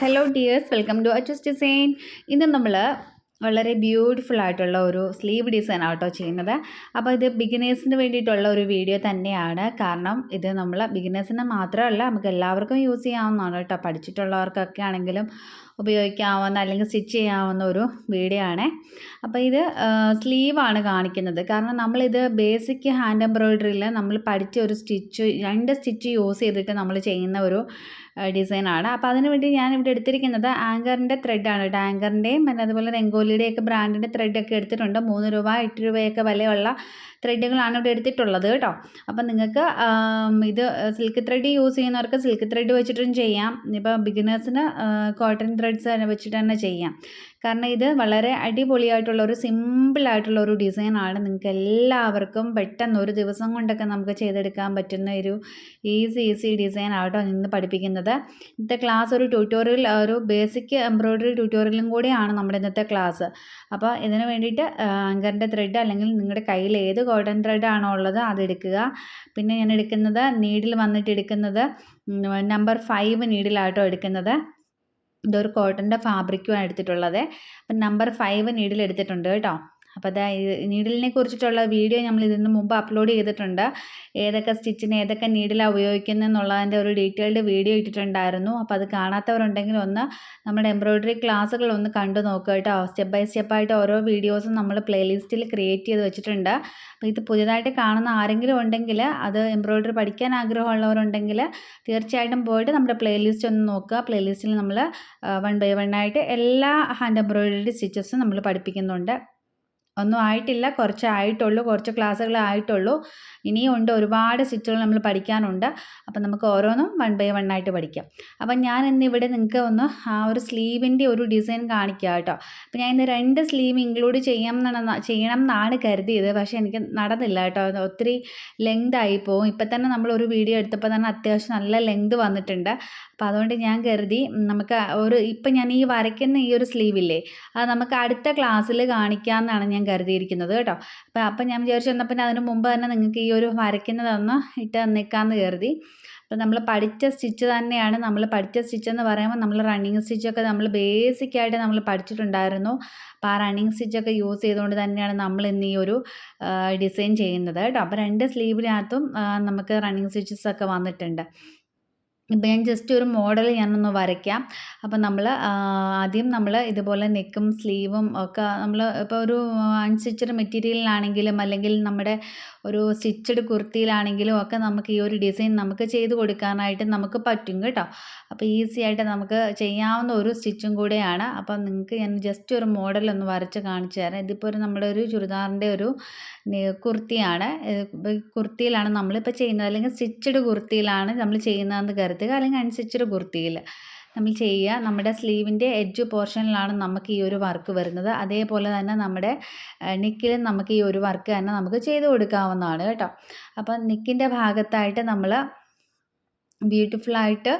Hello dears welcome to അച്ചസ് design ഇന്ന് നമ്മൾ വളരെ ബ്യൂട്ടിഫുൾ ആയിട്ടുള്ള ഒരു സ്ലീവ് ഡിസൈൻ ആട്ടോ ചെയ്യുന്നത്. അപ്പോൾ ഇത് ബിഗിനേഴ്സിന് വേണ്ടിയിട്ടുള്ള ഒരു വീഡിയോ തന്നെയാണ്. കാരണം ഇത് നമ്മൾ ബിഗിനേഴ്സിന് മാത്രമല്ല നമുക്ക് എല്ലാവർക്കും യൂസ് ചെയ്യാവുന്നതാണ് കേട്ടോ. പഠിച്ചിട്ടുള്ളവർക്കൊക്കെ ആണെങ്കിലും ഉപയോഗിക്കാവുന്ന അല്ലെങ്കിൽ സ്റ്റിച്ച് ചെയ്യാവുന്ന ഒരു വീഡിയോ ആണ്. അപ്പോൾ ഇത് സ്ലീവാണ് കാണിക്കുന്നത്. കാരണം നമ്മളിത് ബേസിക് ഹാൻഡ് എംബ്രോയിഡറിയിൽ നമ്മൾ പഠിച്ച ഒരു സ്റ്റിച്ച് രണ്ട് സ്റ്റിച്ച് യൂസ് ചെയ്തിട്ട് നമ്മൾ ചെയ്യുന്ന ഒരു ഡിസൈനാണ്. അപ്പോൾ അതിന് വേണ്ടി ഞാൻ ഇവിടെ എടുത്തിരിക്കുന്നത് ആങ്കറിന്റെ ത്രെഡാണ് കേട്ടോ ആങ്കറിന്റെയും പിന്നെ അതുപോലെ രംഗോലിയുടെയൊക്കെ ബ്രാൻഡിന്റെ ത്രെഡൊക്കെ എടുത്തിട്ടുണ്ട്. മൂന്ന് രൂപ എട്ട് രൂപയൊക്കെ വിലയുള്ള ത്രെഡുകളാണ് ഇവിടെ എടുത്തിട്ടുള്ളത് കേട്ടോ. അപ്പം നിങ്ങൾക്ക് ഇത് സിൽക്ക് ത്രെഡ് യൂസ് ചെയ്യുന്നവർക്ക് സിൽക്ക് ത്രെഡ് വെച്ചിട്ടും ചെയ്യാം. ഇപ്പോൾ ബിഗിനേഴ്സിന് കോട്ടൺ ത്രെഡ്സ് തന്നെ വെച്ചിട്ട് തന്നെ ചെയ്യാം. കാരണം ഇത് വളരെ അടിപൊളിയായിട്ടുള്ള ഒരു സിമ്പിളായിട്ടുള്ള ഒരു ഡിസൈനാണ് നിങ്ങൾക്ക് എല്ലാവർക്കും പെട്ടെന്ന് ഒരു ദിവസം കൊണ്ടൊക്കെ നമുക്ക് ചെയ്തെടുക്കാൻ പറ്റുന്ന ഒരു ഈസി ഈസി ഡിസൈൻ ആട്ടോ നിന്ന് പഠിപ്പിക്കുന്നത്. ഇന്നത്തെ ക്ലാസ് ഒരു ട്യൂട്ടോറിയൽ ഒരു ബേസിക് എംബ്രോയ്ഡറി ട്യൂട്ടോറിയലും കൂടിയാണ് നമ്മുടെ ഇന്നത്തെ ക്ലാസ് അപ്പോൾ ഇതിന് വേണ്ടിയിട്ട് ആങ്കറിന്റെ ത്രെഡ് അല്ലെങ്കിൽ നിങ്ങളുടെ കയ്യിൽ ഏത് കോട്ടൺ ത്രെഡ് ആണോ ഉള്ളത് അതെടുക്കുക പിന്നെ ഞാൻ എടുക്കുന്നത് നീഡിൽ വന്നിട്ട് എടുക്കുന്നത് നമ്പർ ഫൈവ് നീഡിലാട്ടോ എടുക്കുന്നത്. ഇതൊരു കോട്ടന്റെ ഫാബ്രിക്കുമാണ് എടുത്തിട്ടുള്ളത്. അപ്പം നമ്പർ ഫൈവ് നീഡിൽ എടുത്തിട്ടുണ്ട് കേട്ടോ. അപ്പോൾ അതാ നീഡിലിനെ കുറിച്ചിട്ടുള്ള വീഡിയോ നമ്മൾ ഇതിന് മുമ്പ് അപ്ലോഡ് ചെയ്തിട്ടുണ്ട്. ഏതൊക്കെ സ്റ്റിച്ചിന് ഏതൊക്കെ നീഡിലാണ് ഉപയോഗിക്കുന്നത് എന്നുള്ളതിന്റെ ഒരു ഡീറ്റെയിൽഡ് വീഡിയോ ഇട്ടിട്ടുണ്ടായിരുന്നു. അപ്പോൾ അത് കാണാത്തവരുണ്ടെങ്കിൽ ഒന്ന് നമ്മുടെ എംബ്രോയ്ഡറി ക്ലാസ്സുകൾ ഒന്ന് കണ്ടു നോക്കുക കേട്ടോ. സ്റ്റെപ്പ് ബൈ സ്റ്റെപ്പായിട്ട് ഓരോ വീഡിയോസും നമ്മൾ പ്ലേലിസ്റ്റിൽ ക്രിയേറ്റ് ചെയ്ത് വെച്ചിട്ടുണ്ട്. അപ്പോൾ ഇത് പുതിയതായിട്ട് കാണുന്ന ആരെങ്കിലും ഉണ്ടെങ്കിൽ അത് എംബ്രോയ്ഡറി പഠിക്കാൻ ആഗ്രഹമുള്ളവരുണ്ടെങ്കിൽ തീർച്ചയായിട്ടും പോയിട്ട് നമ്മുടെ പ്ലേലിസ്റ്റ് ഒന്ന് നോക്കുക. പ്ലേലിസ്റ്റിൽ നമ്മൾ വൺ ബൈ വൺ ആയിട്ട് എല്ലാ ഹാൻഡ് എംബ്രോയ്ഡറി സ്റ്റിച്ചസും നമ്മൾ പഠിപ്പിക്കുന്നുണ്ട്. ഒന്നും ആയിട്ടില്ല. കുറച്ച് ആയിട്ടുള്ളൂ. കുറച്ച് ക്ലാസ്സുകൾ ആയിട്ടുള്ളൂ. ഇനിയും ഉണ്ട്. ഒരുപാട് സ്റ്റിച്ചുകൾ നമ്മൾ പഠിക്കാനുണ്ട്. അപ്പം നമുക്ക് ഓരോന്നും വൺ ബൈ വൺ ആയിട്ട് പഠിക്കാം. അപ്പം ഞാൻ ഇന്ന് ഇവിടെ നിങ്ങൾക്ക് ഒന്ന് ആ ഒരു സ്ലീവിന്റെ ഒരു ഡിസൈൻ കാണിക്കുക കേട്ടോ. അപ്പം ഞാൻ ഇന്ന് രണ്ട് സ്ലീവ് ഇൻക്ലൂഡ് ചെയ്യാം എന്നാണ് ചെയ്യണം എന്നാണ് കരുതിയത്. പക്ഷേ എനിക്ക് നടന്നില്ല കേട്ടോ. ഒത്തിരി ലെങ്ത് ആയി പോകും ഇപ്പം തന്നെ നമ്മൾ ഒരു വീഡിയോ എടുത്തപ്പോൾ തന്നെ അത്യാവശ്യം നല്ല ലെങ്ത് വന്നിട്ടുണ്ട്. അപ്പോൾ അതുകൊണ്ട് ഞാൻ കരുതി നമുക്ക് ഒരു ഇപ്പം ഞാൻ ഈ വരയ്ക്കുന്ന ഈ ഒരു സ്ലീവില്ലേ അത് നമുക്ക് അടുത്ത ക്ലാസ്സിൽ കാണിക്കാമെന്നാണ് ഞാൻ കരുതിയിരിക്കുന്നത് കേട്ടോ. അപ്പോൾ അപ്പം ഞാൻ വിചാരിച്ചു എന്നാൽ പിന്നെ അതിന് മുമ്പ് തന്നെ നിങ്ങൾക്ക് ഈ ഒരു വരയ്ക്കുന്നതൊന്ന് ഇട്ട് തന്നേക്കാമെന്ന് കരുതി. അപ്പോൾ നമ്മൾ പഠിച്ച സ്റ്റിച്ച് തന്നെയാണ്. നമ്മൾ പഠിച്ച സ്റ്റിച്ച് എന്ന് പറയുമ്പോൾ നമ്മൾ റണ്ണിങ് സ്റ്റിച്ചൊക്കെ നമ്മൾ ബേസിക്കായിട്ട് നമ്മൾ പഠിച്ചിട്ടുണ്ടായിരുന്നു. അപ്പോൾ ആ റണ്ണിങ് സ്റ്റിച്ചൊക്കെ യൂസ് ചെയ്തുകൊണ്ട് തന്നെയാണ് നമ്മൾ ഇന്ന് ഈ ഒരു ഡിസൈൻ ചെയ്യുന്നത് കേട്ടോ. അപ്പോൾ രണ്ട് സ്ലീവിനകത്തും നമുക്ക് റണ്ണിങ് സ്റ്റിച്ചസ് ഒക്കെ വന്നിട്ടുണ്ട്. ഇപ്പം ഞാൻ ജസ്റ്റ് ഒരു മോഡൽ ഞാനൊന്ന് വരയ്ക്കാം. അപ്പം നമ്മൾ ആദ്യം നമ്മൾ ഇതുപോലെ നെക്കും സ്ലീവും ഒക്കെ നമ്മൾ ഇപ്പോൾ ഒരു അൺസ്റ്റിച്ചഡ് മെറ്റീരിയലിലാണെങ്കിലും അല്ലെങ്കിൽ നമ്മുടെ ഒരു സ്റ്റിച്ചഡ് കുർത്തിയിലാണെങ്കിലും ഒക്കെ നമുക്ക് ഈ ഒരു ഡിസൈൻ നമുക്ക് ചെയ്ത് കൊടുക്കാനായിട്ട് നമുക്ക് പറ്റും കേട്ടോ. അപ്പോൾ ഈസി ആയിട്ട് നമുക്ക് ചെയ്യാവുന്ന ഒരു സ്റ്റിച്ചും കൂടെയാണ്. അപ്പം നിങ്ങൾക്ക് ഞാൻ ജസ്റ്റ് ഒരു മോഡൽ ഒന്ന് വരച്ച് കാണിച്ചു തരാം. ഇതിപ്പോൾ ഒരു നമ്മുടെ ഒരു ചുരിദാറിന്റെ ഒരു കുർത്തിയാണ്. കുർത്തിയിലാണ് നമ്മളിപ്പോൾ ചെയ്യുന്നത്. അല്ലെങ്കിൽ സ്റ്റിച്ചഡ് കുർത്തിയിലാണ് നമ്മൾ ചെയ്യുന്നതെന്ന് കരുതുക കാലം കാണിച്ചിട്ട് കുർത്തിയിൽ നമ്മൾ ചെയ്യുക നമ്മുടെ സ്ലീവിന്റെ എഡ്ജ് പോർഷനിലാണ് നമുക്ക് ഈ ഒരു വർക്ക് വരുന്നത്. അതേപോലെ തന്നെ നമ്മുടെ നിക്കിലും നമുക്ക് ഈ ഒരു വർക്ക് തന്നെ നമുക്ക് ചെയ്ത് കൊടുക്കാവുന്നതാണ് കേട്ടോ. അപ്പം നിക്കിന്റെ ഭാഗത്തായിട്ട് നമ്മൾ ബ്യൂട്ടിഫുള്ളായിട്ട്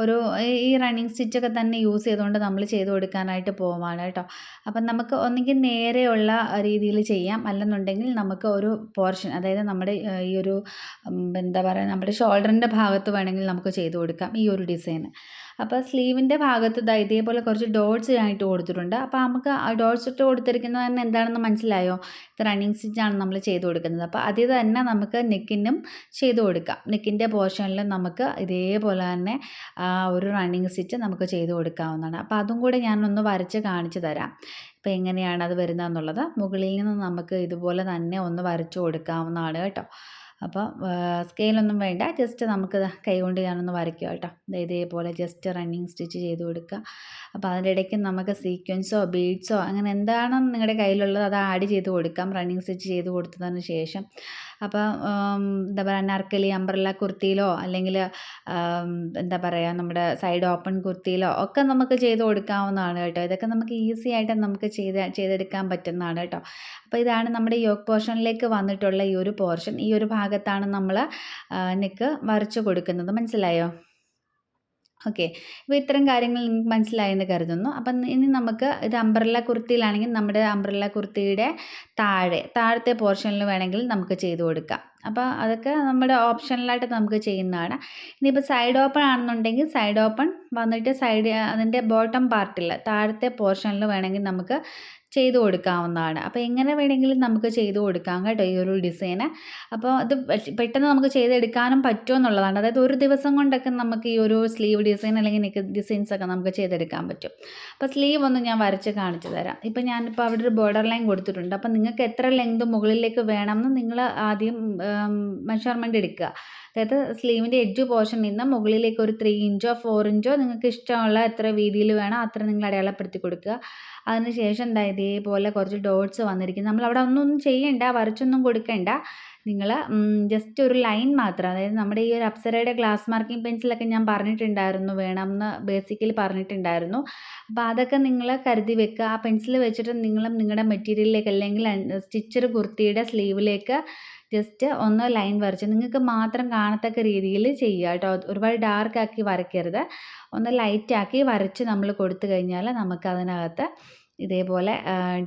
ഒരു ഈ റണ്ണിങ് സ്റ്റിച്ചൊക്കെ തന്നെ യൂസ് ചെയ്തുകൊണ്ട് നമ്മൾ ചെയ്ത് കൊടുക്കാനായിട്ട് പോവാണ് കേട്ടോ. അപ്പം നമുക്ക് ഒന്നുകിൽ നേരെയുള്ള രീതിയിൽ ചെയ്യാം. അല്ലെന്നുണ്ടെങ്കിൽ നമുക്ക് ഒരു പോർഷൻ അതായത് നമ്മുടെ ഈ ഒരു എന്താ പറയുക നമ്മുടെ ഷോൾഡറിന്റെ ഭാഗത്ത് വേണമെങ്കിൽ നമുക്ക് ചെയ്ത് കൊടുക്കാം. ഈ ഒരു ഡിസൈൻ അപ്പോൾ സ്ലീവിന്റെ ഭാഗത്ത് ദാ ഇതേപോലെ കുറച്ച് ഡോട്ട്സ് ആയിട്ട് കൊടുത്തിട്ടുണ്ട്. അപ്പോൾ നമുക്ക് ആ ഡോട്ട്സ് ഇട്ട് കൊടുത്തിരിക്കുന്നത് തന്നെ എന്താണെന്ന് മനസ്സിലായോ? ഇത് റണ്ണിങ് സ്റ്റിച്ചാണ് നമ്മൾ ചെയ്ത് കൊടുക്കുന്നത്. അപ്പോൾ അത് തന്നെ നമുക്ക് നെക്കിനും ചെയ്ത് കൊടുക്കാം. നെക്കിന്റെ പോർഷനിൽ നമുക്ക് ഇതേപോലെ തന്നെ ഒരു റണ്ണിങ് സ്റ്റിച്ച് നമുക്ക് ചെയ്ത് കൊടുക്കാവുന്നതാണ്. അപ്പോൾ അതും കൂടെ ഞാനൊന്ന് വരച്ച് കാണിച്ചു തരാം. അപ്പോൾ എങ്ങനെയാണ് അത് വരുന്നതെന്നുള്ളത്. മുകളിൽ നിന്ന് നമുക്ക് ഇതുപോലെ തന്നെ ഒന്ന് വരച്ചു കൊടുക്കാവുന്നതാണ് കേട്ടോ. അപ്പോൾ സ്കെയിലൊന്നും വേണ്ട. ജസ്റ്റ് നമുക്ക് കൈകൊണ്ട് ഞാനൊന്ന് വരയ്ക്കുക കേട്ടോ. ഇതേപോലെ ജസ്റ്റ് റണ്ണിങ് സ്റ്റിച്ച് ചെയ്ത് കൊടുക്കുക. അപ്പോൾ അതിന്റെ ഇടയ്ക്ക് നമുക്ക് സീക്വൻസോ ബീഡ്സോ അങ്ങനെ എന്താണോ നിങ്ങളുടെ കയ്യിലുള്ളത് അത് ആഡ് ചെയ്ത് കൊടുക്കാം. റണ്ണിങ് സ്റ്റിച്ച് ചെയ്ത് കൊടുത്തതിന് ശേഷം. അപ്പോൾ എന്താ പറയുക അനാർക്കലി അംബ്രല്ല കുർത്തിയിലോ അല്ലെങ്കിൽ എന്താ പറയുക നമ്മുടെ സൈഡ് ഓപ്പൺ കുർത്തിയിലോ ഒക്കെ നമുക്ക് ചെയ്ത് കൊടുക്കാവുന്നതാണ് കേട്ടോ. ഇതൊക്കെ നമുക്ക് ഈസി ആയിട്ട് നമുക്ക് ചെയ്ത് ചെയ്തെടുക്കാൻ പറ്റുന്നതാണ് കേട്ടോ. അപ്പോൾ ഇതാണ് നമ്മുടെ യോക്ക് പോർഷനിലേക്ക് വന്നിട്ടുള്ള ഈ ഒരു പോർഷൻ. ഈ ഒരു ഭാഗത്താണ് നമ്മൾ നെക്ക് വരച്ചു കൊടുക്കുന്നത്. മനസ്സിലായോ? ഓക്കെ. അപ്പോൾ ഇത്തരം കാര്യങ്ങൾ നിങ്ങൾക്ക് മനസ്സിലായെന്ന് കരുതുന്നു. അപ്പം ഇനി നമുക്ക് ഇത് അംബ്രല്ല കുർത്തിയിലാണെങ്കിൽ നമ്മുടെ അംബ്രല്ല കുർത്തിയുടെ താഴെ താഴത്തെ പോർഷനിൽ വേണമെങ്കിൽ നമുക്ക് ചെയ്ത് കൊടുക്കാം. അപ്പോൾ അതൊക്കെ നമ്മുടെ ഓപ്ഷനലായിട്ട് നമുക്ക് ചെയ്യുന്നതാണ്. ഇനിയിപ്പോൾ സൈഡ് ഓപ്പൺ ആണെന്നുണ്ടെങ്കിൽ സൈഡ് ഓപ്പൺ വന്നിട്ട് സൈഡ് അതിന്റെ ബോട്ടം പാർട്ടിൽ താഴത്തെ പോർഷനിൽ വേണമെങ്കിൽ നമുക്ക് ചെയ്ത് കൊടുക്കാവുന്നതാണ്. അപ്പോൾ എങ്ങനെ വേണമെങ്കിലും നമുക്ക് ചെയ്തു കൊടുക്കാം കേട്ടോ ഈ ഒരു ഡിസൈന്. അപ്പോൾ അത് പെട്ടെന്ന് നമുക്ക് ചെയ്തെടുക്കാനും പറ്റുമോ എന്നുള്ളതാണ്. അതായത് ഒരു ദിവസം കൊണ്ടൊക്കെ നമുക്ക് ഈ ഒരു സ്ലീവ് ഡിസൈൻ അല്ലെങ്കിൽ നിക്ക് ഡിസൈൻസ് ഒക്കെ നമുക്ക് ചെയ്തെടുക്കാൻ പറ്റും. അപ്പോൾ സ്ലീവ് ഒന്ന് ഞാൻ വരച്ച് കാണിച്ചു തരാം. ഇപ്പോൾ ഞാനിപ്പോൾ അവിടെ ഒരു ബോർഡർ ലൈൻ കൊടുത്തിട്ടുണ്ട്. അപ്പോൾ നിങ്ങൾക്ക് എത്ര ലെങ്ത് മുകളിലേക്ക് വേണമെന്ന് നിങ്ങൾ ആദ്യം മെഷർമെന്റ് എടുക്കുക. അതായത് സ്ലീവിന്റെ എഡ്ജ് പോർഷനിൽ നിന്ന് മുകളിലേക്ക് ഒരു ത്രീ ഇഞ്ചോ ഫോർ ഇഞ്ചോ നിങ്ങൾക്ക് ഇഷ്ടമുള്ള എത്ര വീതിയിൽ വേണം അത്ര നിങ്ങൾ അടയാളപ്പെടുത്തി കൊടുക്കുക. അതിന് ശേഷം എന്താ ഇതേപോലെ കുറച്ച് ഡോട്ട്സ് വന്നിരിക്കും നമ്മൾ അവിടെ ഒന്നും ചെയ്യണ്ട വരച്ചൊന്നും കൊടുക്കേണ്ട. നിങ്ങൾ ജസ്റ്റ് ഒരു ലൈൻ മാത്രം. അതായത് നമ്മുടെ ഈ ഒരു അപ്സരയുടെ ഗ്ലാസ് മാർക്കിംഗ് പെൻസിലൊക്കെ ഞാൻ പറഞ്ഞിട്ടുണ്ടായിരുന്നു വേണം എന്ന് ബേസിക്കലി പറഞ്ഞിട്ടുണ്ടായിരുന്നു. അപ്പോൾ അതൊക്കെ നിങ്ങൾ കരുതി വെക്കുക. ആ പെൻസിൽ വെച്ചിട്ട് നിങ്ങളും നിങ്ങളുടെ മെറ്റീരിയലിലേക്ക് അല്ലെങ്കിൽ സ്റ്റിച്ചർ കുർത്തിയുടെ സ്ലീവിലേക്ക് ജസ്റ്റ് ഒന്ന് ലൈൻ വരച്ച് നിങ്ങൾക്ക് മാത്രം കാണത്തക്ക രീതിയിൽ ചെയ്യുക കേട്ടോ. ഒരുപാട് ഡാർക്കാക്കി വരയ്ക്കരുത്. ഒന്ന് ലൈറ്റാക്കി വരച്ച് നമ്മൾ കൊടുത്തു കഴിഞ്ഞാൽ നമുക്ക് അതിനകത്ത് ഇതേപോലെ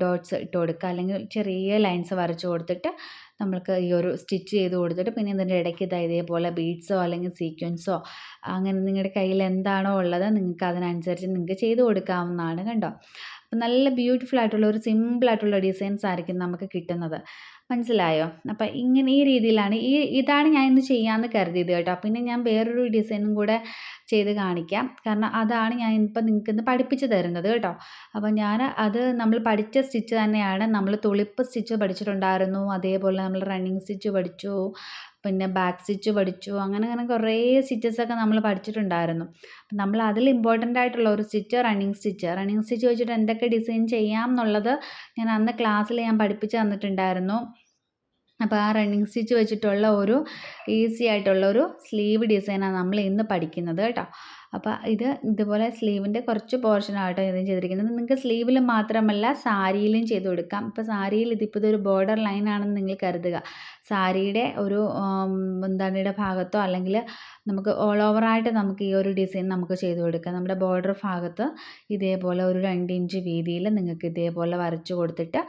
ഡോട്ട്സ് ഇട്ട് കൊടുക്കുക. അല്ലെങ്കിൽ ചെറിയ ലൈൻസ് വരച്ച് കൊടുത്തിട്ട് നമ്മൾക്ക് ഈ ഒരു സ്റ്റിച്ച് ചെയ്ത് കൊടുത്തിട്ട് പിന്നെ ഇതിന്റെ ഇടയ്ക്ക് ഇതാ ഇതേപോലെ ബീഡ്സോ അല്ലെങ്കിൽ സീക്വൻസോ അങ്ങനെ നിങ്ങളുടെ കയ്യിൽ എന്താണോ ഉള്ളത് നിങ്ങൾക്ക് അതിനനുസരിച്ച് നിങ്ങൾക്ക് ചെയ്ത് കൊടുക്കാവുന്നതാണ് കണ്ടോ. നല്ല ബ്യൂട്ടിഫുൾ ആയിട്ടുള്ള ഒരു സിമ്പിൾ ആയിട്ടുള്ള ഡിസൈൻസ് ആയിരിക്കും നമുക്ക് കിട്ടുന്നത്. മനസ്സിലായോ? അപ്പം ഇങ്ങനെ ഈ രീതിയിലാണ് ഈ ഇതാണ് ഞാൻ ഇന്ന് ചെയ്യാമെന്ന് കരുതിയത് കേട്ടോ. പിന്നെ ഞാൻ വേറൊരു ഡിസൈനും കൂടെ ചെയ്ത് കാണിക്കാം. കാരണം അതാണ് ഞാൻ ഇപ്പം നിങ്ങൾക്ക് ഇന്ന് പഠിപ്പിച്ച് തരുന്നത് കേട്ടോ. അപ്പം ഞാൻ അത് നമ്മൾ പഠിച്ച സ്റ്റിച്ച് തന്നെയാണ്. നമ്മൾ തുളിപ്പ് സ്റ്റിച്ച് പഠിച്ചിട്ടുണ്ടായിരുന്നു. അതേപോലെ നമ്മൾ റണ്ണിങ് സ്റ്റിച്ച് പഠിച്ചു. പിന്നെ ബാക്ക് സ്റ്റിച്ച് പഠിച്ചു. അങ്ങനെ അങ്ങനെ കുറേ സ്റ്റിച്ചസൊക്കെ നമ്മൾ പഠിച്ചിട്ടുണ്ടായിരുന്നു. അപ്പം നമ്മൾ അതിൽ ഇമ്പോർട്ടന്റ് ആയിട്ടുള്ള ഒരു stitch running stitch running stitch വെച്ചിട്ട് എന്തൊക്കെ ഡിസൈൻ ചെയ്യാം എന്നുള്ളത് ഞാൻ അന്ന് ക്ലാസ്സിൽ ഞാൻ പഠിപ്പിച്ച് തന്നിട്ടുണ്ടായിരുന്നു. അപ്പോൾ ആ റണ്ണിങ് സ്റ്റിച്ച് വെച്ചിട്ടുള്ള ഒരു ഈസി ആയിട്ടുള്ള ഒരു സ്ലീവ് ഡിസൈനാണ് നമ്മൾ ഇന്ന് പഠിക്കുന്നത് കേട്ടോ. അപ്പോൾ ഇത് ഇതുപോലെ സ്ലീവിന്റെ കുറച്ച് പോർഷനായിട്ടോ ഇത് ചെയ്തിരിക്കുന്നത്. നിങ്ങൾക്ക് സ്ലീവിൽ മാത്രമല്ല സാരിയിലും ചെയ്ത് കൊടുക്കാം. ഇപ്പോൾ സാരിയിൽ ഇതിപ്പോൾ ഇതൊരു ബോർഡർ ലൈൻ ആണെന്ന് നിങ്ങൾ കരുതുക. സാരിയുടെ ഒരു മുന്താണിയുടെ ഭാഗത്തോ അല്ലെങ്കിൽ നമുക്ക് ഓൾ ഓവറായിട്ട് നമുക്ക് ഈ ഒരു ഡിസൈൻ നമുക്ക് ചെയ്ത് കൊടുക്കാം. നമ്മുടെ ബോർഡർ ഭാഗത്ത് ഇതേപോലെ ഒരു രണ്ട് ഇഞ്ച് വീതിയിൽ നിങ്ങൾക്ക് ഇതേപോലെ വരച്ച് കൊടുത്തിട്ട്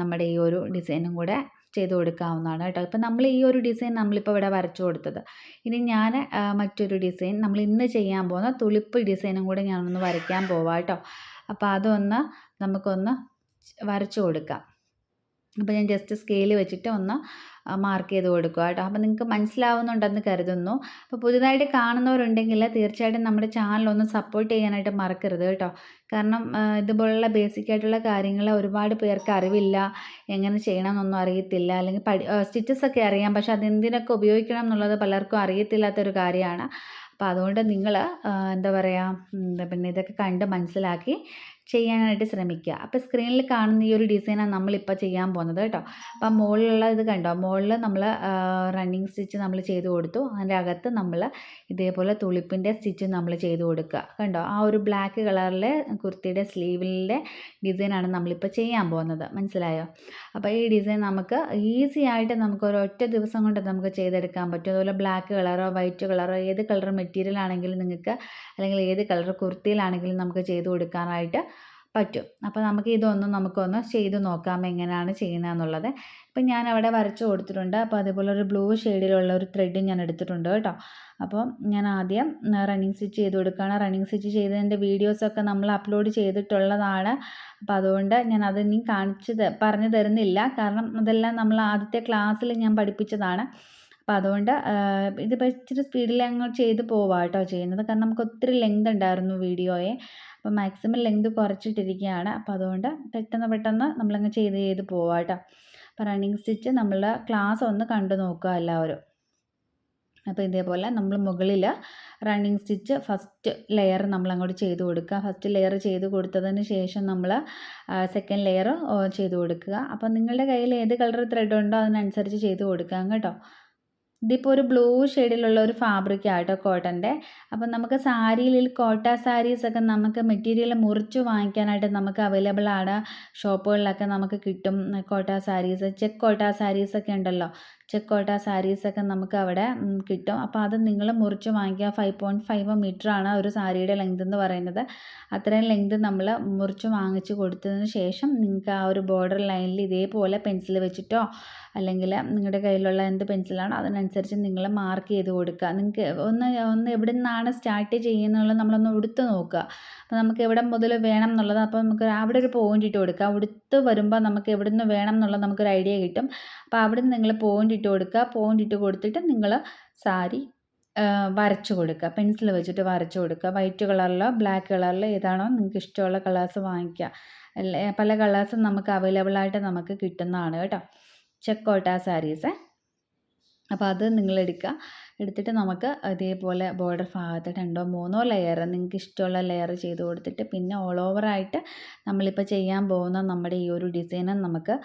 നമ്മുടെ ഈ ഒരു ഡിസൈനും കൂടെ ചെയ്ത് കൊടുക്കാവുന്നതാണ് കേട്ടോ. ഇപ്പം നമ്മൾ ഈ ഒരു ഡിസൈൻ നമ്മളിപ്പോൾ ഇവിടെ വരച്ചു കൊടുത്തത്. ഇനി ഞാൻ മറ്റൊരു ഡിസൈൻ നമ്മൾ ഇന്ന് ചെയ്യാൻ പോകുന്ന തുളിപ്പ് ഡിസൈനും കൂടെ ഞാനൊന്ന് വരയ്ക്കാൻ പോവാം കേട്ടോ. അപ്പോൾ അതൊന്ന് നമുക്കൊന്ന് വരച്ചു കൊടുക്കാം. അപ്പോൾ ഞാൻ ജസ്റ്റ് സ്കെയിൽ വെച്ചിട്ട് ഒന്ന് മാർക്ക് ചെയ്ത് കൊടുക്കുക കേട്ടോ. അപ്പോൾ നിങ്ങൾക്ക് മനസ്സിലാവുന്നുണ്ടെന്ന് കരുതുന്നു. അപ്പോൾ പുതുതായിട്ട് കാണുന്നവരുണ്ടെങ്കിൽ തീർച്ചയായിട്ടും നമ്മുടെ ചാനൽ ഒന്ന് സപ്പോർട്ട് ചെയ്യാനായിട്ട് മറക്കരുത് കേട്ടോ. കാരണം ഇതുപോലുള്ള ബേസിക് ആയിട്ടുള്ള കാര്യങ്ങൾ ഒരുപാട് പേർക്ക് അറിവില്ല. എങ്ങനെ ചെയ്യണം എന്നൊന്നും അറിയത്തില്ല. അല്ലെങ്കിൽ പഠി സ്റ്റിച്ചസ് ഒക്കെ അറിയാം. പക്ഷെ അതെന്തിനൊക്കെ ഉപയോഗിക്കണം എന്നുള്ളത് പലർക്കും അറിയത്തില്ലാത്തൊരു കാര്യമാണ്. അപ്പോൾ അതുകൊണ്ട് നിങ്ങൾ എന്താ പറയുക പിന്നെ ഇതൊക്കെ കണ്ട് മനസ്സിലാക്കി ചെയ്യാനായിട്ട് ശ്രമിക്കുക. അപ്പോൾ സ്ക്രീനിൽ കാണുന്ന ഈ ഒരു ഡിസൈനാണ് നമ്മളിപ്പോൾ ചെയ്യാൻ പോകുന്നത് കേട്ടോ. അപ്പം മുകളിലുള്ള ഇത് കണ്ടോ? മുകളിൽ നമ്മൾ റണ്ണിങ് സ്റ്റിച്ച് നമ്മൾ ചെയ്ത് കൊടുത്തു. അതിന്റെ അകത്ത് നമ്മൾ ഇതേപോലെ തുളിപ്പിന്റെ സ്റ്റിച്ച് നമ്മൾ ചെയ്ത് കൊടുക്കുക. കണ്ടോ? ആ ഒരു ബ്ലാക്ക് കളറിലെ കുർത്തിയുടെ സ്ലീവിലെ ഡിസൈനാണ് നമ്മളിപ്പോൾ ചെയ്യാൻ പോകുന്നത്. മനസ്സിലായോ? അപ്പോൾ ഈ ഡിസൈൻ നമുക്ക് ഈസി ആയിട്ട് നമുക്ക് ഒരൊറ്റ ദിവസം കൊണ്ട് നമുക്ക് ചെയ്തെടുക്കാൻ പറ്റും. അതുപോലെ ബ്ലാക്ക് കളറോ വൈറ്റ് കളറോ ഏത് കളർ മെറ്റീരിയൽ ആണെങ്കിലും നിങ്ങൾക്ക് അല്ലെങ്കിൽ ഏത് കളർ കുർത്തിയിലാണെങ്കിലും നമുക്ക് ചെയ്ത് കൊടുക്കാനായിട്ട് പറ്റും. അപ്പോൾ നമുക്ക് ഇതൊന്നും നമുക്കൊന്ന് ചെയ്ത് നോക്കാം എങ്ങനെയാണ് ചെയ്യുന്നതെന്നുള്ളത്. ഇപ്പം ഞാൻ അവിടെ വരച്ചു കൊടുത്തിട്ടുണ്ട്. അപ്പോൾ അതേപോലെ ഒരു ബ്ലൂ ഷെയ്ഡിലുള്ള ഒരു ത്രെഡ് ഞാൻ എടുത്തിട്ടുണ്ട് കേട്ടോ. അപ്പോൾ ഞാൻ ആദ്യം റണ്ണിങ് സ്റ്റിച്ച് ചെയ്ത് കൊടുക്കുകയാണ്. റണ്ണിങ് സ്റ്റിച്ച് ചെയ്തതിന്റെ വീഡിയോസൊക്കെ നമ്മൾ അപ്ലോഡ് ചെയ്തിട്ടുള്ളതാണ്. അപ്പോൾ അതുകൊണ്ട് ഞാൻ അത് ഇനി കാണിച്ച് പറഞ്ഞു തരുന്നില്ല. കാരണം അതെല്ലാം നമ്മൾ ആദ്യത്തെ ക്ലാസ്സിൽ ഞാൻ പഠിപ്പിച്ചതാണ്. അപ്പോൾ അതുകൊണ്ട് ഇതിപ്പോൾ ഇച്ചിരി സ്പീഡിൽ അങ്ങോട്ട് ചെയ്ത് പോവാം കേട്ടോ ചെയ്യുന്നത്. കാരണം നമുക്ക് ഒത്തിരി ലെങ്ത് ഉണ്ടായിരുന്നു വീഡിയോയെ അപ്പോൾ മാക്സിമം ലെങ്ത് കുറച്ചിട്ടിരിക്കുകയാണ് അപ്പോൾ അതുകൊണ്ട് പെട്ടെന്ന് പെട്ടെന്ന് നമ്മളങ്ങ് ചെയ്ത് ചെയ്ത് പോവാം കേട്ടോ റണ്ണിങ് സ്റ്റിച്ച് നമ്മൾ ക്ലാസ് ഒന്ന് കണ്ടു നോക്കുക എല്ലാവരും. അപ്പോൾ ഇതേപോലെ നമ്മൾ മുകളിൽ റണ്ണിങ് സ്റ്റിച്ച് ഫസ്റ്റ് ലെയർ നമ്മൾ അങ്ങോട്ട് ചെയ്ത് കൊടുക്കുക. ഫസ്റ്റ് ലെയർ ചെയ്ത് കൊടുത്തതിന് ശേഷം നമ്മൾ സെക്കൻഡ് ലെയർ ചെയ്ത് കൊടുക്കുക. അപ്പോൾ നിങ്ങളുടെ കയ്യിൽ ഏത് കളർ ത്രെഡ് ഉണ്ടോ അതിനനുസരിച്ച് ചെയ്ത് കൊടുക്കാം കേട്ടോ. ഇതിപ്പോൾ ഒരു ബ്ലൂ ഷെയ്ഡിലുള്ള ഒരു ഫാബ്രിക് ആട്ടോ കോട്ടന്റെ അപ്പം നമുക്ക് സാരിയിൽ കോട്ട സാരീസൊക്കെ നമുക്ക് മെറ്റീരിയൽ മുറിച്ച് വാങ്ങിക്കാനായിട്ട് നമുക്ക് അവൈലബിൾ ആണ് ഷോപ്പുകളിലൊക്കെ നമുക്ക് കിട്ടും കോട്ട സാരീസ് ചെക്ക് കോട്ട സാരീസൊക്കെ ഉണ്ടല്ലോ. ചെക്കോട്ട സാരീസൊക്കെ നമുക്ക് അവിടെ കിട്ടും. അപ്പോൾ അത് നിങ്ങൾ മുറിച്ച് വാങ്ങിക്കുക. ഫൈവ് പോയിന്റ് ഫൈവ് മീറ്ററാണ് ഒരു സാരിയുടെ ലെങ്ത് എന്ന് പറയുന്നത്. അത്രയും ലെങ്ത് നമ്മൾ മുറിച്ച് വാങ്ങിച്ച് കൊടുത്തതിന് ശേഷം നിങ്ങൾക്ക് ആ ഒരു ബോർഡർ ലൈനിൽ ഇതേപോലെ പെൻസിൽ വെച്ചിട്ടോ അല്ലെങ്കിൽ നിങ്ങളുടെ കയ്യിലുള്ള എന്ത് പെൻസിലാണോ അതിനനുസരിച്ച് നിങ്ങൾ മാർക്ക് ചെയ്ത് കൊടുക്കുക. നിങ്ങൾക്ക് ഒന്ന് ഒന്ന് എവിടെ നിന്നാണ് സ്റ്റാർട്ട് ചെയ്യുന്നുള്ളത് നമ്മളൊന്ന് ഉടുത്ത് നോക്കുക. അപ്പോൾ നമുക്ക് എവിടെ മുതൽ വേണം എന്നുള്ളത് അപ്പോൾ നമുക്ക് അവിടെ ഒരു പോയിന്റ് ഇട്ട് കൊടുക്കുക. ഉടുത്ത് വരുമ്പോൾ നമുക്ക് എവിടെ നിന്ന് വേണം എന്നുള്ളത് നമുക്കൊരു ഐഡിയ കിട്ടും. അപ്പോൾ അവിടെ നിന്ന് നിങ്ങൾ പോയിന്റ് ഇട്ട് കൊടുക്കുക പോയിന്റ് ഇട്ട് കൊടുത്തിട്ട് നിങ്ങൾ സാരി വരച്ചു കൊടുക്കുക. പെൻസിൽ വെച്ചിട്ട് വരച്ചു കൊടുക്കുക. വൈറ്റ് കളറിലോ ബ്ലാക്ക് കളറിലോ ഏതാണോ നിങ്ങൾക്ക് ഇഷ്ടമുള്ള കളേഴ്സ് വാങ്ങിക്കുക. പല കളേഴ്സും നമുക്ക് അവൈലബിൾ ആയിട്ട് നമുക്ക് കിട്ടുന്നതാണ് കേട്ടോ. ചെക്കോട്ട സാരീസ് അപ്പോൾ അത് നിങ്ങൾ എടുക്കുക. എടുത്തിട്ട് നമുക്ക് ഇതേപോലെ ബോർഡർ ഭാഗത്ത് രണ്ടോ മൂന്നോ ലെയർ നിങ്ങൾക്ക് ഇഷ്ടമുള്ള ലെയർ ചെയ്ത് കൊടുത്തിട്ട് പിന്നെ ഓൾ ഓവറായിട്ട് നമ്മളിപ്പോൾ ചെയ്യാൻ പോകുന്ന നമ്മുടെ ഈ ഒരു ഡിസൈനും നമുക്ക്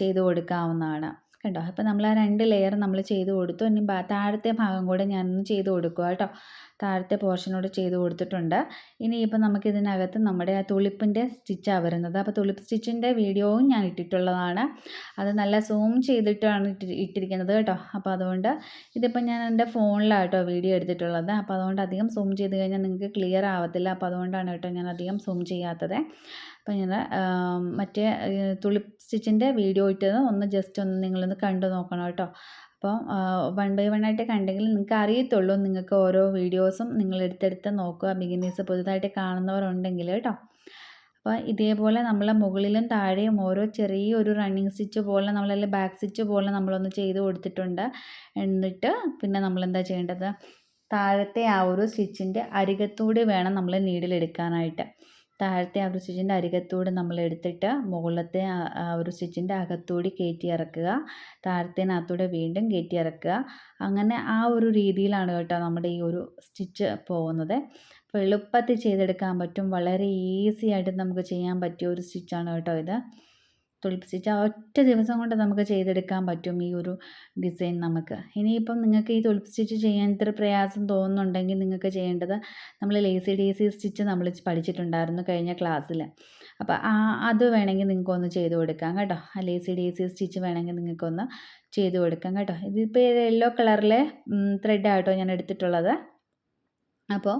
ചെയ്ത് കൊടുക്കാവുന്നതാണ്. കണ്ടോ അപ്പോൾ നമ്മൾ ആ രണ്ട് ലെയർ നമ്മൾ ചെയ്ത് കൊടുത്തു. ഇനി താഴത്തെ ഭാഗം കൂടെ ഞാനൊന്ന് ചെയ്ത് കൊടുക്കുക കേട്ടോ. താഴത്തെ പോർഷനോട് ചെയ്ത് കൊടുത്തിട്ടുണ്ട്. ഇനിയിപ്പോൾ നമുക്ക് ഇതിനകത്ത് നമ്മുടെ ആ തുളിപ്പിന്റെ സ്റ്റിച്ചാണ് വരുന്നത്. അപ്പോൾ തുളിപ്പ് സ്റ്റിച്ചിന്റെ വീഡിയോയും ഞാൻ ഇട്ടിട്ടുള്ളതാണ്. അത് നല്ല സൂം ചെയ്തിട്ടാണ് ഇട്ടി ഇട്ടിരിക്കുന്നത് കേട്ടോ. അപ്പോൾ അതുകൊണ്ട് ഇതിപ്പോൾ ഞാൻ എന്റെ ഫോണിലാട്ടോ വീഡിയോ എടുത്തിട്ടുള്ളത്. അപ്പോൾ അതുകൊണ്ട് അധികം സൂം ചെയ്ത് കഴിഞ്ഞാൽ നിങ്ങൾക്ക് ക്ലിയർ ആവത്തില്ല. അപ്പോൾ അതുകൊണ്ടാണ് കേട്ടോ ഞാൻ അധികം സൂം ചെയ്യാത്തത്. അപ്പോൾ ഞാൻ മറ്റേ തുളിപ്പ് സ്റ്റിച്ചിന്റെ വീഡിയോ ഇട്ടത് ഒന്ന് ജസ്റ്റ് ഒന്ന് നിങ്ങളൊന്ന് കണ്ടു നോക്കണം കേട്ടോ. അപ്പോൾ വൺ ബൈ വൺ ആയിട്ട് കണ്ടെങ്കിൽ നിങ്ങൾക്ക് അറിയത്തുള്ളൂ നിങ്ങൾക്ക് ഓരോ വീഡിയോസും നിങ്ങൾ എടുത്തെടുത്ത് നോക്കുക. ബിഗിനേഴ്സ് പുതുതായിട്ട് കാണുന്നവരുണ്ടെങ്കിൽ കേട്ടോ. അപ്പോൾ ഇതേപോലെ നമ്മൾ മുകളിലും താഴെയും ഓരോ ചെറിയൊരു റണ്ണിങ് സ്റ്റിച്ച് പോലെ നമ്മൾ അല്ലെങ്കിൽ ബാക്ക് സ്റ്റിച്ച് പോലെ നമ്മളൊന്ന് ചെയ്ത് കൊടുത്തിട്ടുണ്ട്. എന്നിട്ട് പിന്നെ നമ്മൾ എന്താ ചെയ്യേണ്ടത്? താഴത്തെ ആ ഒരു സ്റ്റിച്ചിന്റെ അരികത്തൂടെ വേണം നമ്മൾ നീഡിലെടുക്കാനായിട്ട് താഴത്തെ ആ ഒരു സ്റ്റിച്ചിന്റെ അരികത്തൂടെ നമ്മൾ എടുത്തിട്ട് മുകളിലത്തെ ആ ഒരു സ്റ്റിച്ചിന്റെ അകത്തൂടി കയറ്റി ഇറക്കുക താഴത്തേനകത്തൂടെ വീണ്ടും കയറ്റി ഇറക്കുക അങ്ങനെ ആ ഒരു രീതിയിലാണ് കേട്ടോ നമ്മുടെ ഈ ഒരു സ്റ്റിച്ച് പോകുന്നത്. അപ്പോൾ എളുപ്പത്തിൽ ചെയ്തെടുക്കാൻ പറ്റും. വളരെ ഈസി ആയിട്ട് നമുക്ക് ചെയ്യാൻ പറ്റിയ ഒരു സ്റ്റിച്ചാണ് കേട്ടോ ഇത്. തുളിപ്പ് ആ ഒറ്റ ദിവസം കൊണ്ട് നമുക്ക് ചെയ്തെടുക്കാൻ പറ്റും ഈ ഒരു ഡിസൈൻ നമുക്ക്. ഇനിയിപ്പം നിങ്ങൾക്ക് ഈ തുളിപ്പ് സ്റ്റിച്ച് ചെയ്യാൻ ഇത്ര പ്രയാസം തോന്നുന്നുണ്ടെങ്കിൽ നിങ്ങൾക്ക് ചെയ്യേണ്ടത് നമ്മൾ ലേസി ഡേസി സ്റ്റിച്ച് നമ്മൾ പഠിച്ചിട്ടുണ്ടായിരുന്നു കഴിഞ്ഞ ക്ലാസ്സിൽ അപ്പോൾ ആ അത് വേണമെങ്കിൽ നിങ്ങൾക്കൊന്ന് ചെയ്ത് കൊടുക്കാം കേട്ടോ. ആ ലേസി ഡേസി സ്റ്റിച്ച് വേണമെങ്കിൽ നിങ്ങൾക്കൊന്ന് ചെയ്ത് കൊടുക്കാം കേട്ടോ. ഇതിപ്പോൾ യെല്ലോ കളറിലെ ത്രെഡാട്ടോ ഞാൻ എടുത്തിട്ടുള്ളത്. അപ്പോൾ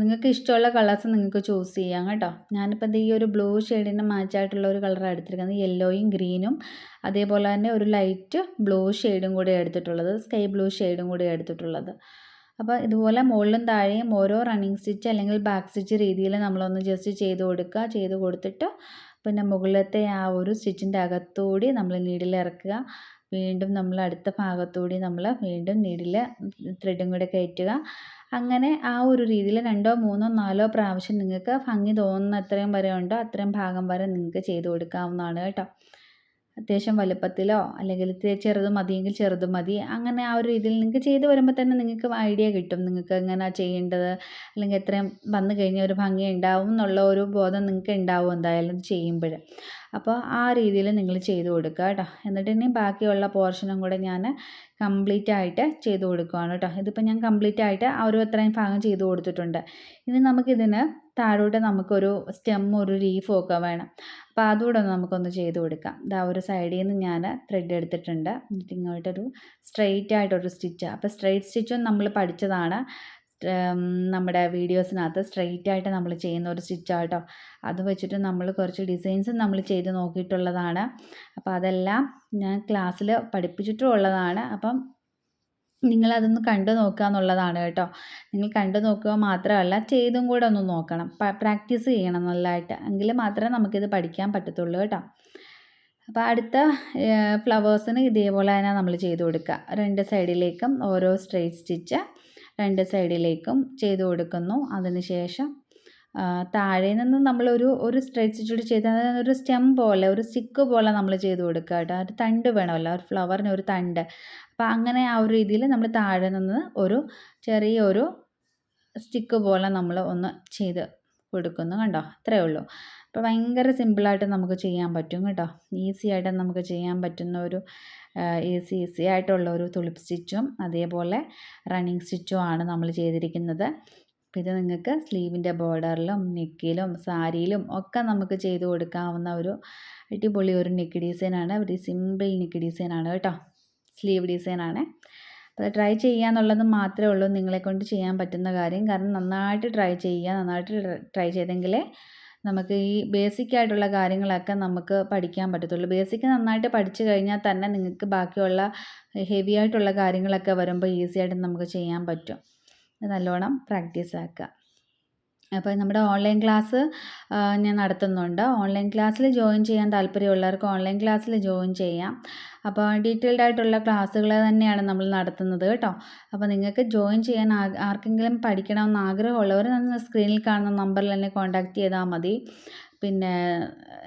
നിങ്ങൾക്ക് ഇഷ്ടമുള്ള കളേഴ്സ് നിങ്ങൾക്ക് ചൂസ് ചെയ്യാം കേട്ടോ. ഞാനിപ്പോൾ ഈ ഒരു ബ്ലൂ ഷെയ്ഡിന് മാച്ചായിട്ടുള്ള ഒരു കളറാണ് എടുത്തിരിക്കുന്നത്. യെല്ലോയും ഗ്രീനും അതേപോലെ തന്നെ ഒരു ലൈറ്റ് ബ്ലൂ ഷെയ്ഡും കൂടി എടുത്തിട്ടുള്ളത്. സ്കൈ ബ്ലൂ ഷെയ്ഡും കൂടി എടുത്തിട്ടുള്ളത്. അപ്പോൾ ഇതുപോലെ മുകളിലും താഴെയും ഓരോ റണ്ണിങ് സ്റ്റിച്ച് അല്ലെങ്കിൽ ബാക്ക് സ്റ്റിച്ച് രീതിയിൽ നമ്മളൊന്ന് ജസ്റ്റ് ചെയ്ത് കൊടുക്കുക. ചെയ്ത് കൊടുത്തിട്ട് പിന്നെ മുകളിലത്തെ ആ ഒരു സ്റ്റിച്ചിന്റെ അകത്തുകൂടി നമ്മൾ നീഡിൽ ഇറക്കുക. വീണ്ടും നമ്മൾ അടുത്ത ഭാഗത്തുകൂടി നമ്മൾ വീണ്ടും നീഡിൽ ത്രെഡും കൂടെ കയറ്റുക. അങ്ങനെ ആ ഒരു രീതിയിൽ രണ്ടോ മൂന്നോ നാലോ പ്രാവശ്യം നിങ്ങൾക്ക് ഭംഗി തോന്നുന്ന എത്രയും വരെ ഉണ്ടോ? അത്രയും ഭാഗം വരെ നിങ്ങൾക്ക് ചെയ്ത് കൊടുക്കാവുന്നതാണ് കേട്ടോ. അത്യാവശ്യം വലുപ്പത്തിലോ അല്ലെങ്കിൽ ചെറുത് മതിയെങ്കിൽ ചെറുത് മതി. അങ്ങനെ ആ ഒരു രീതിയിൽ നിങ്ങൾക്ക് ചെയ്ത് വരുമ്പോൾ തന്നെ നിങ്ങൾക്ക് ഐഡിയ കിട്ടും. നിങ്ങൾക്ക് എങ്ങനെയാണ് ചെയ്യേണ്ടത്? അല്ലെങ്കിൽ എത്രയും വന്നു കഴിഞ്ഞാൽ ഒരു ഭംഗി ഉണ്ടാവും എന്നുള്ള ഒരു ബോധം നിങ്ങൾക്ക് ഉണ്ടാവും എന്തായാലും ചെയ്യുമ്പോൾ അപ്പോൾ ആ രീതിയിൽ നിങ്ങൾ ചെയ്ത് കൊടുക്കുക കേട്ടോ. എന്നിട്ട് ഇനി ബാക്കിയുള്ള പോർഷനും കൂടെ ഞാൻ കംപ്ലീറ്റ് ആയിട്ട് ചെയ്ത് കൊടുക്കുകയാണ് കേട്ടോ. ഇതിപ്പോൾ ഞാൻ കംപ്ലീറ്റ് ആയിട്ട് ആ ഒരു അത്രയും ഭാഗം ചെയ്ത് കൊടുത്തിട്ടുണ്ട്. ഇനി നമുക്കിതിന് താഴോട്ട് നമുക്കൊരു സ്റ്റെം ഒരു ലീഫും ഒക്കെ വേണം. അപ്പോൾ അതുകൂടെ നമുക്കൊന്ന് ചെയ്ത് കൊടുക്കാം. ഇതാ ഒരു സൈഡിൽ നിന്ന് ഞാൻ ത്രെഡ് എടുത്തിട്ടുണ്ട്. എന്നിട്ട് ഇങ്ങോട്ടൊരു സ്ട്രെയിറ്റ് ആയിട്ടൊരു സ്റ്റിച്ച് അപ്പോൾ സ്ട്രെയിറ്റ് സ്റ്റിച്ചും നമ്മൾ പഠിച്ചതാണ്. നമ്മുടെ വീഡിയോസിനകത്ത് സ്ട്രെയിറ്റ് ആയിട്ട് നമ്മൾ ചെയ്യുന്ന ഒരു സ്റ്റിച്ചാട്ടോ അത് വെച്ചിട്ട് നമ്മൾ കുറച്ച് ഡിസൈൻസ് നമ്മൾ ചെയ്ത് നോക്കിയിട്ടുള്ളതാണ്. അപ്പോൾ അതെല്ലാം ഞാൻ ക്ലാസ്സിൽ പഠിപ്പിച്ചിട്ടും ഉള്ളതാണ്. അപ്പം നിങ്ങളതൊന്ന് കണ്ടു നോക്കുക എന്നുള്ളതാണ് കേട്ടോ. നിങ്ങൾ കണ്ടു നോക്കുക മാത്രമല്ല ചെയ്തും കൂടെ ഒന്ന് നോക്കണം. പ്രാക്ടീസ് ചെയ്യണം നല്ലതായിട്ട്. എങ്കിൽ മാത്രമേ നമുക്കിത് പഠിക്കാൻ പറ്റത്തുള്ളൂ കേട്ടോ. അപ്പോൾ അടുത്ത ഫ്ലവേഴ്സിന് ഇതേപോലെ തന്നെ നമ്മൾ ചെയ്ത് കൊടുക്കുക. രണ്ട് സൈഡിലേക്കും ഓരോ സ്ട്രെയിറ്റ് സ്റ്റിച്ച് രണ്ട് സൈഡിലേക്കും ചെയ്ത് കൊടുക്കുന്നു. അതിനുശേഷം താഴെ നിന്ന് നമ്മളൊരു ഒരു സ്ട്രെച്ച് സ്റ്റിച്ച് ചെയ്ത് ഒരു സ്റ്റെം പോലെ ഒരു സ്റ്റിക്ക് പോലെ നമ്മൾ ചെയ്ത് കൊടുക്കുക കേട്ടോ. ഒരു തണ്ട് വേണമല്ലോ. ഒരു ഫ്ലവറിന് ഒരു തണ്ട്. അപ്പോൾ അങ്ങനെ ആ ഒരു രീതിയിൽ നമ്മൾ താഴെ നിന്ന് ഒരു ചെറിയൊരു സ്റ്റിക്ക് പോലെ നമ്മൾ ഒന്ന് ചെയ്ത് കൊടുക്കുന്നു കണ്ടോ? അത്രയേ ഉള്ളൂ. അപ്പോൾ ഭയങ്കര സിമ്പിളായിട്ട് നമുക്ക് ചെയ്യാൻ പറ്റും കേട്ടോ. ഈസി ആയിട്ട് നമുക്ക് ചെയ്യാൻ പറ്റുന്ന ഒരു ഈസി ഈസി ആയിട്ടുള്ള ഒരു തുളിപ്പ് സ്റ്റിച്ചും അതേപോലെ റണ്ണിങ് സ്റ്റിച്ചും ആണ് നമ്മൾ ചെയ്തിരിക്കുന്നത്. ഇത് നിങ്ങൾക്ക് സ്ലീവിന്റെ ബോർഡറിലും നെക്കിലും സാരിയിലും ഒക്കെ നമുക്ക് ചെയ്ത് കൊടുക്കാവുന്ന ഒരു അടിപൊളി ഒരു നെക്ക് ഡിസൈനാണ്. ഒരു സിമ്പിൾ നെക്ക് ഡിസൈനാണ് കേട്ടോ. സ്ലീവ് ഡിസൈനാണ് അപ്പോൾ ട്രൈ ചെയ്യുക എന്നുള്ളത് മാത്രമേ ഉള്ളൂ നിങ്ങളെ കൊണ്ട് ചെയ്യാൻ പറ്റുന്ന കാര്യം. കാരണം നന്നായിട്ട് ട്രൈ ചെയ്യുക നന്നായിട്ട് ട്രൈ ചെയ്തെങ്കിലേ നമുക്ക് ഈ ബേസിക് ആയിട്ടുള്ള കാര്യങ്ങളൊക്കെ നമുക്ക് പഠിക്കാൻ പറ്റത്തുള്ളൂ. ബേസിക് നന്നായിട്ട് പഠിച്ചു കഴിഞ്ഞാൽ തന്നെ നിങ്ങൾക്ക് ബാക്കിയുള്ള ഹെവി ആയിട്ടുള്ള കാര്യങ്ങളൊക്കെ വരുമ്പോൾ ഈസി ആയിട്ട് നമുക്ക് ചെയ്യാൻ പറ്റും. നല്ലോണം പ്രാക്ടീസ് ആക്കുക. അപ്പോൾ നമ്മുടെ ഓൺലൈൻ ക്ലാസ് ഞാൻ നടത്തുന്നുണ്ട്. ഓൺലൈൻ ക്ലാസ്സിൽ ജോയിൻ ചെയ്യാൻ താല്പര്യമുള്ളവർക്ക് ഓൺലൈൻ ക്ലാസ്സിൽ ജോയിൻ ചെയ്യാം. അപ്പോൾ ഡീറ്റെയിൽഡ് ആയിട്ടുള്ള ക്ലാസ്സുകൾ തന്നെയാണ് നമ്മൾ നടത്തുന്നത് കേട്ടോ. അപ്പോൾ നിങ്ങൾക്ക് ജോയിൻ ചെയ്യാൻ ആർക്കെങ്കിലും പഠിക്കണമെന്ന് ആഗ്രഹമുള്ളവർ സ്ക്രീനിൽ കാണുന്ന നമ്പറിൽ തന്നെ കോൺടാക്റ്റ് ചെയ്താൽ മതി. പിന്നെ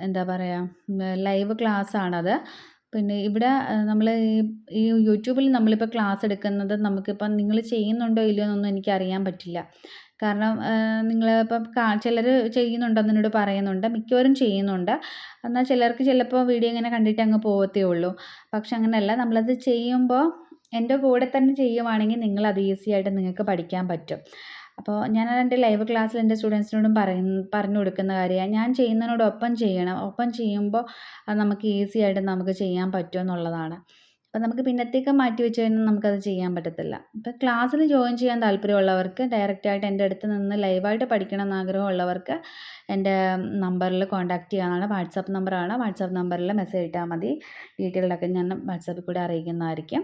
എന്താ പറയുക ലൈവ് ക്ലാസ് ആണത് പിന്നെ ഇവിടെ നമ്മൾ ഈ യൂട്യൂബിൽ നമ്മളിപ്പോൾ ക്ലാസ് എടുക്കുന്നത് നമുക്കിപ്പം നിങ്ങൾ ചെയ്യുന്നുണ്ടോ ഇല്ലയോ എന്നൊന്നും എനിക്കറിയാൻ പറ്റില്ല. കാരണം നിങ്ങൾ ഇപ്പം ചിലർ ചെയ്യുന്നുണ്ടെന്ന് എന്നോട് പറയുന്നുണ്ട് മിക്കവരും ചെയ്യുന്നുണ്ട്. എന്നാൽ ചിലർക്ക് ചിലപ്പോൾ വീഡിയോ ഇങ്ങനെ കണ്ടിട്ട് അങ്ങ് പോകത്തേ ഉള്ളൂ. പക്ഷെ അങ്ങനെയല്ല നമ്മളത് ചെയ്യുമ്പോൾ എന്റെ കൂടെ തന്നെ ചെയ്യുവാണെങ്കിൽ നിങ്ങളത് ഈസി ആയിട്ട് നിങ്ങൾക്ക് പഠിക്കാൻ പറ്റും. അപ്പോൾ ഞാൻ എന്റെ ലൈവ് ക്ലാസ്സിൽ എന്റെ സ്റ്റുഡൻസിനോടും പറയുന്ന പറഞ്ഞു കൊടുക്കുന്ന കാര്യമാണ്. ഞാൻ ചെയ്യുന്നതിനോടൊപ്പം ചെയ്യണം. ഒപ്പം ചെയ്യുമ്പോൾ അത് നമുക്ക് ഈസി ആയിട്ട് നമുക്ക് ചെയ്യാൻ പറ്റുമെന്നുള്ളതാണ് അപ്പം നമുക്ക് പിന്നത്തേക്ക് മാറ്റി വെച്ച് കഴിഞ്ഞാൽ നമുക്കത് ചെയ്യാൻ പറ്റത്തില്ല. ഇപ്പം ക്ലാസ്സിൽ ജോയിൻ ചെയ്യാൻ താല്പര്യമുള്ളവർക്ക് ഡയറക്റ്റായിട്ട് എന്റെ അടുത്ത് നിന്ന് ലൈവായിട്ട് പഠിക്കണം എന്ന് ആഗ്രഹമുള്ളവർക്ക് എന്റെ നമ്പറിൽ കോൺടാക്ട് ചെയ്യാനാണ് വാട്സാപ്പ് നമ്പറാണ് വാട്സാപ്പ് നമ്പറിൽ മെസ്സേജ് ഇട്ടാൽ മതി. ഡീറ്റെയിൽഡൊക്കെ ഞാൻ വാട്സാപ്പിൽ കൂടെ അറിയിക്കുന്നതായിരിക്കും.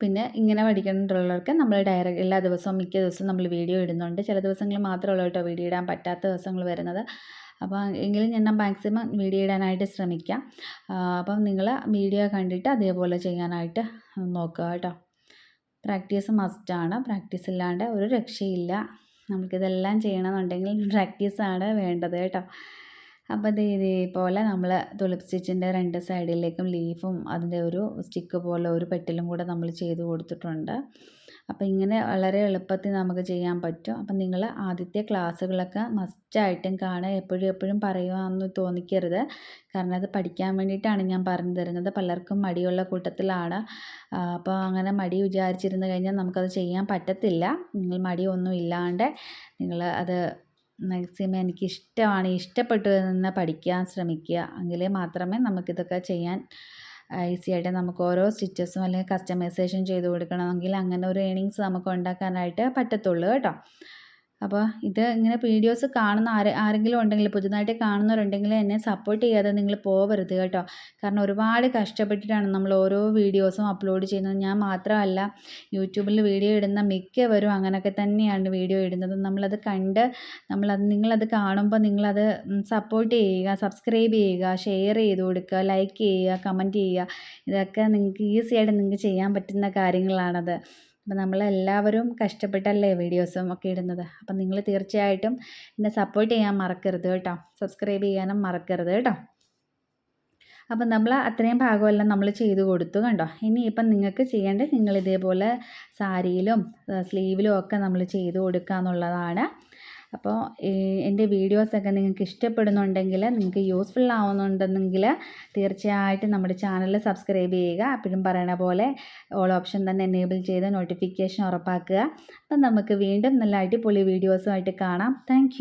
പിന്നെ ഇങ്ങനെ പഠിക്കേണ്ടതുള്ളവർക്ക് നമ്മൾ ഡയറക്റ്റ് എല്ലാ ദിവസവും മിക്ക ദിവസവും നമ്മൾ വീഡിയോ ഇടുന്നുണ്ട്. ചില ദിവസങ്ങളിൽ മാത്രമേ കേട്ടോ വീഡിയോ ഇടാൻ പറ്റാത്ത ദിവസങ്ങൾ വരുന്നത്. അപ്പോൾ എങ്കിലും ഞാൻ മാക്സിമം വീഡിയോ ഇടാനായിട്ട് ശ്രമിക്കാം. അപ്പം നിങ്ങൾ വീഡിയോ കണ്ടിട്ട് അതേപോലെ ചെയ്യാനായിട്ട് നോക്കുക കേട്ടോ. പ്രാക്ടീസ് മസ്റ്റാണ് പ്രാക്ടീസ് ഇല്ലാണ്ട് ഒരു രക്ഷയില്ല. നമുക്കിതെല്ലാം ചെയ്യണമെന്നുണ്ടെങ്കിൽ പ്രാക്ടീസാണ് വേണ്ടത് കേട്ടോ. അപ്പോൾ ഇത് ഇതേപോലെ നമ്മൾ തുളിപ്പ് സ്റ്റിച്ചിന്റെ രണ്ട് സൈഡിലേക്കും ലീഫും അതിന്റെ ഒരു സ്റ്റിക്ക് പോലെ ഒരു പെട്ടിലും കൂടെ നമ്മൾ ചെയ്ത് കൊടുത്തിട്ടുണ്ട്. അപ്പോൾ ഇങ്ങനെ വളരെ എളുപ്പത്തിൽ നമുക്ക് ചെയ്യാൻ പറ്റും. അപ്പം നിങ്ങൾ ആദ്യത്തെ ക്ലാസ്സുകളൊക്കെ മസ്റ്റായിട്ടും കാണുക എപ്പോഴും എപ്പോഴും പറയുകയെന്ന് തോന്നിക്കരുത്. കാരണം അത് പഠിക്കാൻ വേണ്ടിയിട്ടാണ് ഞാൻ പറഞ്ഞു തരുന്നത്. പലർക്കും മടിയുള്ള കൂട്ടത്തിലാണ്. അപ്പോൾ അങ്ങനെ മടി വിചാരിച്ചിരുന്ന് കഴിഞ്ഞാൽ നമുക്കത് ചെയ്യാൻ പറ്റത്തില്ല. നിങ്ങൾ മടിയൊന്നും ഇല്ലാണ്ട് നിങ്ങൾ അത് മാക്സിമം എനിക്ക് ഇഷ്ടമാണ് ഇഷ്ടപ്പെട്ടു തന്നെ പഠിക്കാൻ ശ്രമിക്കുക. എങ്കിലേ മാത്രമേ നമുക്കിതൊക്കെ ചെയ്യാൻ ഈസി ആയിട്ട് നമുക്ക് ഓരോ സ്റ്റിച്ചസും അല്ലെങ്കിൽ കസ്റ്റമൈസേഷൻ ചെയ്ത് കൊടുക്കണമെങ്കിൽ അങ്ങനെ ഒരു ഏണിങ്സ് നമുക്ക് ഉണ്ടാക്കാനായിട്ട് പറ്റത്തുള്ളൂ കേട്ടോ. അപ്പോൾ ഇത് ഇങ്ങനെ വീഡിയോസ് കാണുന്ന ആരെ ആരെങ്കിലും ഉണ്ടെങ്കിൽ പുതുതായിട്ട് കാണുന്നവരുണ്ടെങ്കിൽ എന്നെ സപ്പോർട്ട് ചെയ്യാതെ നിങ്ങൾ പോവരുത് കേട്ടോ. കാരണം ഒരുപാട് കഷ്ടപ്പെട്ടിട്ടാണ് നമ്മൾ ഓരോ വീഡിയോസും അപ്ലോഡ് ചെയ്യുന്നത്. ഞാൻ മാത്രമല്ല യൂട്യൂബിൽ വീഡിയോ ഇടുന്ന മിക്കവരും അങ്ങനെയൊക്കെ തന്നെയാണ് വീഡിയോ ഇടുന്നത്. നമ്മളത് കണ്ട് നമ്മളത് നിങ്ങളത് കാണുമ്പോൾ നിങ്ങളത് സപ്പോർട്ട് ചെയ്യുക സബ്സ്ക്രൈബ് ചെയ്യുക ഷെയർ ചെയ്ത് കൊടുക്കുക ലൈക്ക് ചെയ്യുക കമന്റ് ചെയ്യുക. ഇതൊക്കെ നിങ്ങൾക്ക് ഈസി ആയിട്ട് നിങ്ങൾക്ക് ചെയ്യാൻ പറ്റുന്ന കാര്യങ്ങളാണത്. അപ്പോൾ നമ്മളെല്ലാവരും കഷ്ടപ്പെട്ടല്ലേ വീഡിയോസും ഒക്കെ ഇടുന്നത്? അപ്പം നിങ്ങൾ തീർച്ചയായിട്ടും എന്നെ സപ്പോർട്ട് ചെയ്യാൻ മറക്കരുത് കേട്ടോ. സബ്സ്ക്രൈബ് ചെയ്യാനും മറക്കരുത് കേട്ടോ. അപ്പം നമ്മൾ അത്രയും ഭാഗമെല്ലാം നമ്മൾ ചെയ്തു കൊടുത്തു കണ്ടോ? ഇനിയിപ്പം നിങ്ങൾക്ക് ചെയ്യേണ്ടത് നിങ്ങൾ ഇതേപോലെ സാരിയിലും സ്ലീവിലും ഒക്കെ നമ്മൾ ചെയ്തു കൊടുക്കുക എന്നുള്ളതാണ്. അപ്പോൾ എന്റെ വീഡിയോസൊക്കെ നിങ്ങൾക്ക് ഇഷ്ടപ്പെടുന്നുണ്ടെങ്കിൽ നിങ്ങൾക്ക് യൂസ്ഫുൾ ആവുന്നുണ്ടെങ്കിൽ തീർച്ചയായിട്ടും നമ്മുടെ ചാനൽ സബ്സ്ക്രൈബ് ചെയ്യുക. അപ്പോഴും പറയണ പോലെ ഓൾ ഓപ്ഷൻ തന്നെ എനേബിൾ ചെയ്ത് നോട്ടിഫിക്കേഷൻ ഉറപ്പാക്കുക. അപ്പം നമുക്ക് വീണ്ടും നല്ല അടിപൊളി വീഡിയോസുമായിട്ട് കാണാം. താങ്ക്